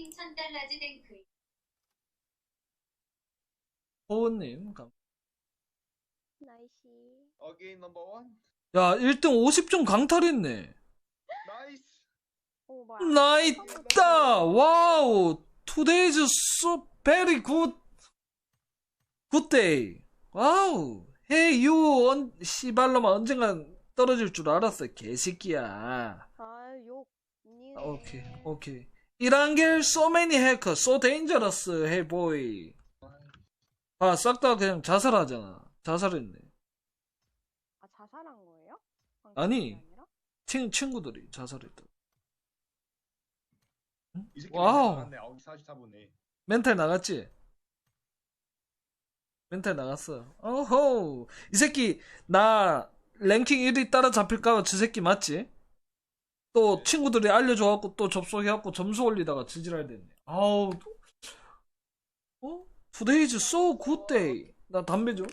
킹 천달라즈 댕크 호은님. 감- 나이시. 어게인 넘버 원. 야, 1등 50점 강탈했네. 나이스. 오 뭐야? 나이다! 와우! So very good, good day. 와우! Hey, you, 언, 씨발로만 언젠간 떨어질 줄 알았어, 개새끼야. 아욕 니. 아, 오케이, 오케이. 이란겔 so many hacker, so dangerous, hey boy. 아, 싹 다 그냥 자살하잖아. 자살했네. 아 자살한 거예요? 아니. 친, 친구들이 자살했다. 이 새끼 와우. 나갔네. 아우 44분에. 멘탈 나갔지? 멘탈 나갔어. 어호. 이 새끼, 나 랭킹 1위 따라잡힐까봐 저 새끼 맞지? 또 네. 친구들이 알려줘갖고 또 접속해갖고 점수 올리다가 지지랄 됐네. 아우. 어? Today's so good day. 나 담배 좀.